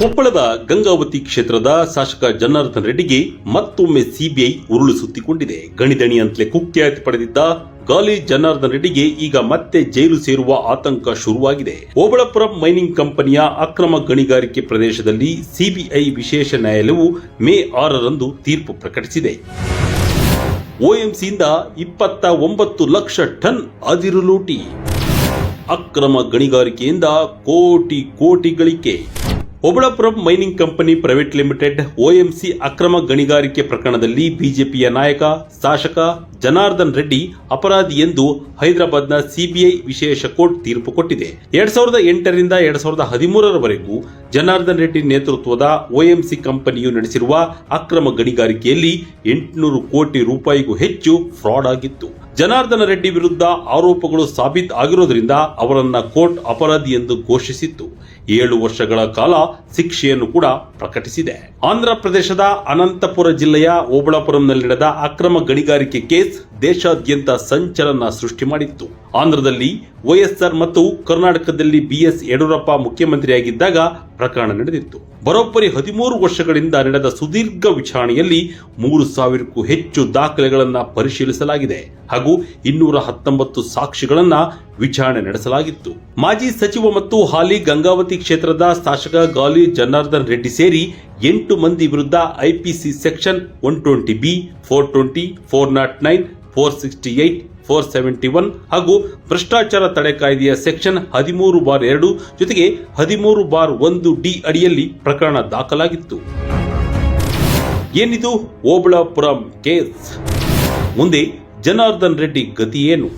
ಕೊಪ್ಪಳದ ಗಂಗಾವತಿ ಕ್ಷೇತ್ರದ ಶಾಸಕ ಜನಾರ್ದನ್ ರೆಡ್ಡಿಗೆ ಮತ್ತೊಮ್ಮೆ ಸಿಬಿಐ ಉರುಳು ಸುತ್ತಿಕೊಂಡಿದೆ. ಗಣಿದಣಿ ಅಂತಲೇ ಕುಖ್ಯಾತಿ ಪಡೆದಿದ್ದ ಗಾಲಿ ಜನಾರ್ದನ್ ರೆಡ್ಡಿಗೆ ಈಗ ಮತ್ತೆ ಜೈಲು ಸೇರುವ ಆತಂಕ ಶುರುವಾಗಿದೆ. ಓಬಳಪುರ ಮೈನಿಂಗ್ ಕಂಪನಿಯ ಅಕ್ರಮ ಗಣಿಗಾರಿಕೆ ಪ್ರದೇಶದಲ್ಲಿ ಸಿಬಿಐ ವಿಶೇಷ ನ್ಯಾಯಾಲಯವು ಮೇ ಆರರಂದು ತೀರ್ಪು ಪ್ರಕಟಿಸಿದೆ. ಓಎಂಸಿಯಿಂದ ಇಪ್ಪತ್ತ ಒಂಬತ್ತು ಲಕ್ಷ ಟನ್ ಅದಿರು ಲೂಟಿ. ಅಕ್ರಮ ಗಣಿಗಾರಿಕೆಯಿಂದ ಕೋಟಿ ಕೋಟಿ ಗಳಿಕೆ. Obulapuram mining company private limited OMC ಅಕ್ರಮ ಗಣಿಗಾರಿಕೆ ಪ್ರಕರಣದಲ್ಲಿ ಬಿಜೆಪಿಯ ನಾಯಕ ಶಾಸಕ ಜನಾರ್ದನ್ ರೆಡ್ಡಿ ಅಪರಾಧಿ ಎಂದು ಹೈದರಾಬಾದ್ನ ಸಿಬಿಐ ವಿಶೇಷ ಕೋರ್ಟ್ ತೀರ್ಪು ಕೊಟ್ಟಿದೆ. ಎರಡ್ ಸಾವಿರದ ಎಂಟರಿಂದ ಎರಡ್ ಸಾವಿರದ ಹದಿಮೂರರವರೆಗೂ ಜನಾರ್ದನ್ ರೆಡ್ಡಿ ನೇತೃತ್ವದ ಒಎಂಸಿ ಕಂಪನಿಯು ನಡೆಸಿರುವ ಅಕ್ರಮ ಗಣಿಗಾರಿಕೆಯಲ್ಲಿ ಎಂಟುನೂರು ಕೋಟಿ ರೂಪಾಯಿಗೂ ಹೆಚ್ಚು ಫ್ರಾಡ್ ಆಗಿತ್ತು. ಜನಾರ್ದನ ರೆಡ್ಡಿ ವಿರುದ್ಧ ಆರೋಪಗಳು ಸಾಬೀತ್ ಆಗಿರೋದ್ರಿಂದ ಅವರನ್ನ ಕೋರ್ಟ್ ಅಪರಾಧಿ ಎಂದು ಘೋಷಿಸಿತ್ತು. ಏಳು ವರ್ಷಗಳ ಕಾಲ ಶಿಕ್ಷೆಯನ್ನು ಕೂಡ ಪ್ರಕಟಿಸಿದೆ. ಆಂಧ್ರ ಪ್ರದೇಶದ ಅನಂತಪುರ ಜಿಲ್ಲೆಯ ಓಬಳಾಪುರಂನಲ್ಲಿ ನಡೆದ ಅಕ್ರಮ ಗಣಿಗಾರಿಕೆ ಕೇಸ್ ದೇಶಾದ್ಯಂತ ಸಂಚಲನ ಸೃಷ್ಟಿ ಮಾಡಿತ್ತು. ಆಂಧ್ರದಲ್ಲಿ ವೈಎಸ್ಆರ್ ಮತ್ತು ಕರ್ನಾಟಕದಲ್ಲಿ ಬಿಎಸ್ ಯಡಿಯೂರಪ್ಪ ಮುಖ್ಯಮಂತ್ರಿಯಾಗಿದ್ದಾಗ ಪ್ರಕರಣ ನಡೆದಿತ್ತು. ಬರೋಬ್ಬರಿ ಹದಿಮೂರು ವರ್ಷಗಳಿಂದ ನಡೆದ ಸುದೀರ್ಘ ವಿಚಾರಣೆಯಲ್ಲಿ ಮೂರು ಸಾವಿರಕ್ಕೂ ಹೆಚ್ಚು ದಾಖಲೆಗಳನ್ನು ಪರಿಶೀಲಿಸಲಾಗಿದೆ ಹಾಗೂ ಇನ್ನೂರ ಹತ್ತೊಂಬತ್ತು ಸಾಕ್ಷಿಗಳನ್ನು ವಿಚಾರಣೆ ನಡೆಸಲಾಗಿತ್ತು. ಮಾಜಿ ಸಚಿವ ಮತ್ತು ಹಾಲಿ ಗಂಗಾವತಿ ಕ್ಷೇತ್ರದ ಶಾಸಕ ಗಾಲಿ ಜನಾರ್ದನ್ ರೆಡ್ಡಿ ಸೇರಿ ಎಂಟು ಮಂದಿ ವಿರುದ್ಧ IPC section one twenty B, four twenty, four not nine, four sixty eight four seventy one ಹಾಗೂ ಭ್ರಷ್ಟಾಚಾರ ತಡೆ ಕಾಯ್ದೆಯ ಸೆಕ್ಷನ್ ಹದಿಮೂರು ಬಾರ್ ಎರಡು ಜೊತೆಗೆ ಹದಿಮೂರು ಬಾರ್ ಒಂದು ಡಿ ಅಡಿಯಲ್ಲಿ ಪ್ರಕರಣ ದಾಖಲಾಗಿತ್ತು. ಏನಿದು? ಓಬಳಾಪುರಂ ಕೇಸ್. ಮುಂದೆ ಜನಾರ್ದನ್ ರೆಡ್ಡಿ ಗತಿ ಏನು?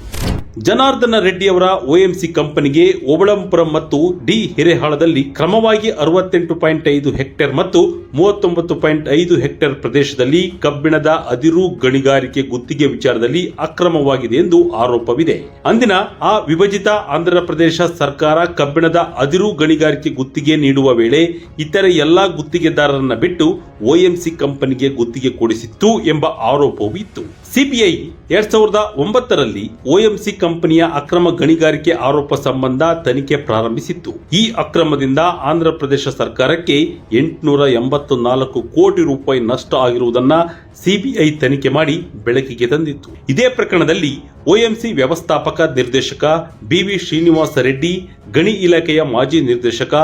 ಜನಾರ್ದನ ರೆಡ್ಡಿ ಅವರ ಒಎಂಸಿ ಕಂಪನಿಗೆ ಓಬಳಂಪುರಂ ಮತ್ತು ಡಿ ಹಿರೇಹಾಳದಲ್ಲಿ ಕ್ರಮವಾಗಿ ಅರವತ್ತೆಂಟು ಪಾಯಿಂಟ್ ಐದು ಹೆಕ್ಟೇರ್ ಮತ್ತು ಮೂವತ್ತೊಂಬತ್ತು ಪಾಯಿಂಟ್ ಐದು ಹೆಕ್ಟೇರ್ ಪ್ರದೇಶದಲ್ಲಿ ಕಬ್ಬಿಣದ ಅದಿರು ಗಣಿಗಾರಿಕೆ ಗುತ್ತಿಗೆ ವಿಚಾರದಲ್ಲಿ ಅಕ್ರಮವಾಗಿದೆ ಎಂದು ಆರೋಪವಿದೆ. ಅಂದಿನ ಆ ವಿಭಜಿತ ಆಂಧ್ರ ಪ್ರದೇಶ ಸರ್ಕಾರ ಕಬ್ಬಿಣದ ಅದಿರು ಗಣಿಗಾರಿಕೆ ಗುತ್ತಿಗೆ ನೀಡುವ ವೇಳೆ ಇತರೆ ಎಲ್ಲಾ ಗುತ್ತಿಗೆದಾರರನ್ನ ಬಿಟ್ಟು ಒಎಂಸಿ ಕಂಪನಿಗೆ ಗುತ್ತಿಗೆ ಕೊಡಿಸಿತ್ತು ಎಂಬ ಆರೋಪವೂ ಇತ್ತು. ಸಿಬಿಐ ಎರಡ್ ಸಾವಿರದ ಒಂಬತ್ತರಲ್ಲಿ ಒಎಂಸಿ ಕಂಪನಿಯ ಅಕ್ರಮ ಗಣಿಗಾರಿಕೆ ಆರೋಪ ಸಂಬಂಧ ತನಿಖೆ ಪ್ರಾರಂಭಿಸಿತ್ತು. ಈ ಅಕ್ರಮದಿಂದ ಆಂಧ್ರ ಪ್ರದೇಶ ಸರ್ಕಾರಕ್ಕೆ ಎಂಟುನೂರ ಎಂಬತ್ತು ನಾಲ್ಕು ಕೋಟಿ ರೂಪಾಯಿ ನಷ್ಟ ಆಗಿರುವುದನ್ನ ಸಿಬಿಐ ತನಿಖೆ ಮಾಡಿ ಬೆಳಕಿಗೆ ತಂದಿತ್ತು. ಇದೇ ಪ್ರಕರಣದಲ್ಲಿ ಒಎಂಸಿ ವ್ಯವಸ್ಥಾಪಕ ನಿರ್ದೇಶಕ ಬಿವಿ ಶ್ರೀನಿವಾಸ ರೆಡ್ಡಿ, ಗಣಿ ಇಲಾಖೆಯ ಮಾಜಿ ನಿರ್ದೇಶಕ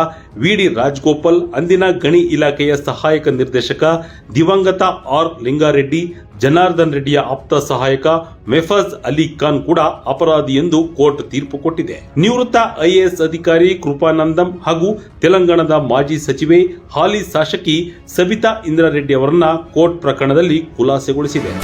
ವಿಡಿ ರಾಜ್ಗೋಪಾಲ್, ಅಂದಿನ ಗಣಿ ಇಲಾಖೆಯ ಸಹಾಯಕ ನಿರ್ದೇಶಕ ದಿವಂಗತ ಆರ್ ಲಿಂಗಾರೆಡ್ಡಿ, ಜನಾರ್ದನ್ ರೆಡ್ಡಿಯ ಆಪ್ತ ಸಹಾಯಕ ಮೆಫಜ್ ಅಲಿ ಖಾನ್ ಕೂಡ ಅಪರಾಧಿ ಎಂದು ಕೋರ್ಟ್ ತೀರ್ಪು ಕೊಟ್ಟಿದೆ. ನಿವೃತ್ತ ಐಎಎಸ್ ಅಧಿಕಾರಿ ಕೃಪಾನಂದಂ ಹಾಗೂ ತೆಲಂಗಾಣದ ಮಾಜಿ ಸಚಿವೆ ಹಾಲಿ ಶಾಸಕಿ ಸಬಿತಾ ಇಂದ್ರಾರೆಡ್ಡಿ ಅವರನ್ನ ಕೋರ್ಟ್ ಪ್ರಕರಣದಲ್ಲಿ ಖುಲಾಸೆಗೊಳಿಸಿದೆ.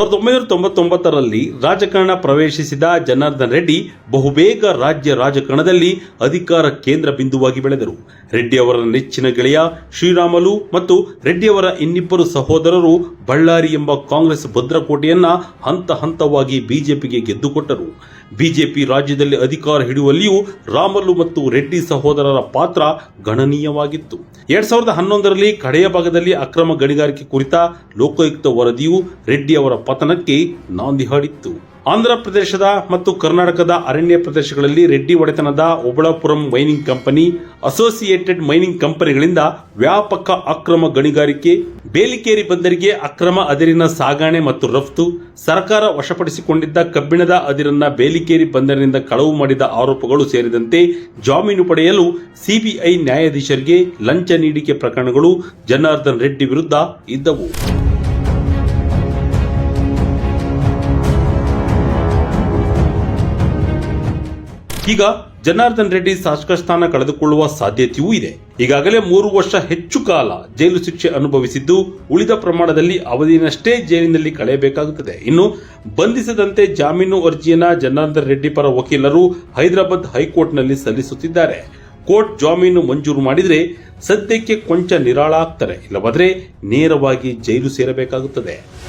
ಸಾವಿರದ ಒಂಬೈನೂರ ತೊಂಬತ್ತೊಂಬತ್ತರಲ್ಲಿ ರಾಜಕಾರಣ ಪ್ರವೇಶಿಸಿದ ಜನಾರ್ದನ್ ರೆಡ್ಡಿ ಬಹುಬೇಗ ರಾಜ್ಯ ರಾಜಕಾರಣದಲ್ಲಿ ಅಧಿಕಾರ ಕೇಂದ್ರ ಬಿಂದುವಾಗಿ ಬೆಳೆದರು. ರೆಡ್ಡಿ ಅವರ ನೆಚ್ಚಿನ ಗೆಳೆಯ ಶ್ರೀರಾಮಲು ಮತ್ತು ರೆಡ್ಡಿ ಅವರ ಇನ್ನಿಬ್ಬರು ಸಹೋದರರು ಬಳ್ಳಾರಿ ಎಂಬ ಕಾಂಗ್ರೆಸ್ ಭದ್ರಕೋಟೆಯನ್ನ ಹಂತ ಹಂತವಾಗಿ ಬಿಜೆಪಿಗೆ ಗೆದ್ದುಕೊಟ್ಟರು. ಬಿಜೆಪಿ ರಾಜ್ಯದಲ್ಲಿ ಅಧಿಕಾರ ಹಿಡಿಯುವಲ್ಲಿಯೂ ರಾಮಲು ಮತ್ತು ರೆಡ್ಡಿ ಸಹೋದರರ ಪಾತ್ರ ಗಣನೀಯವಾಗಿತ್ತು. ಎರಡ್ ಸಾವಿರದ ಹನ್ನೊಂದರಲ್ಲಿ ಕಡೆಯ ಭಾಗದಲ್ಲಿ ಅಕ್ರಮ ಗಣಿಗಾರಿಕೆ ಕುರಿತ ಲೋಕಾಯುಕ್ತ ವರದಿಯು ರೆಡ್ಡಿ ಅವರ ಪತನಕ್ಕೆ ನಾಂದಿ ಹಾಡಿತ್ತು. ಆಂಧ್ರ ಪ್ರದೇಶದ ಮತ್ತು ಕರ್ನಾಟಕದ ಅರಣ್ಯ ಪ್ರದೇಶಗಳಲ್ಲಿ ರೆಡ್ಡಿ ಒಡೆತನದ Obulapuram mining company, associated mining ಕಂಪನಿಗಳಿಂದ ವ್ಯಾಪಕ ಅಕ್ರಮ ಗಣಿಗಾರಿಕೆ, ಬೇಲಿಕೇರಿ ಬಂದರಿಗೆ ಅಕ್ರಮ ಅದಿರಿನ ಸಾಗಣೆ ಮತ್ತು ರಫ್ತು, ಸರ್ಕಾರ ವಶಪಡಿಸಿಕೊಂಡಿದ್ದ ಕಬ್ಬಿಣದ ಅದಿರನ್ನ ಬೇಲಿಕೇರಿ ಬಂದರಿನಿಂದ ಕಳವು ಮಾಡಿದ ಆರೋಪಗಳು ಸೇರಿದಂತೆ ಜಾಮೀನು ಪಡೆಯಲು ಸಿಬಿಐ ನ್ಯಾಯಾಧೀಶರಿಗೆ ಲಂಚ ನೀಡಿಕೆ ಪ್ರಕರಣಗಳು ಜನಾರ್ದನ್ ರೆಡ್ಡಿ ವಿರುದ್ಧ ಇದ್ದವು. ಈಗ ಜನಾರ್ದನ್ ರೆಡ್ಡಿ ಶಾಸಕ ಸ್ಥಾನ ಕಳೆದುಕೊಳ್ಳುವ ಸಾಧ್ಯತೆಯೂ ಇದೆ. ಈಗಾಗಲೇ ಮೂರು ವರ್ಷ ಹೆಚ್ಚು ಕಾಲ ಜೈಲು ಶಿಕ್ಷೆ ಅನುಭವಿಸಿದ್ದು, ಉಳಿದ ಪ್ರಮಾಣದಲ್ಲಿ ಅವಧಿಯನ್ನಷ್ಟೇ ಜೈಲಿನಲ್ಲಿ ಕಳೆಯಬೇಕಾಗುತ್ತದೆ. ಇನ್ನು ಬಂಧಿಸದಂತೆ ಜಾಮೀನು ಅರ್ಜಿಯನ್ನ ಜನಾರ್ದನ್ ರೆಡ್ಡಿ ಪರ ವಕೀಲರು ಹೈದರಾಬಾದ್ ಹೈಕೋರ್ಟ್ನಲ್ಲಿ ಸಲ್ಲಿಸುತ್ತಿದ್ದಾರೆ. ಕೋರ್ಟ್ ಜಾಮೀನು ಮಂಜೂರು ಮಾಡಿದರೆ ಸದ್ಯಕ್ಕೆ ಕೊಂಚ ನಿರಾಳ ಆಗ್ತಾರೆ. ಇಲ್ಲವಾದ್ರೆ ನೇರವಾಗಿ ಜೈಲು ಸೇರಬೇಕಾಗುತ್ತದೆ.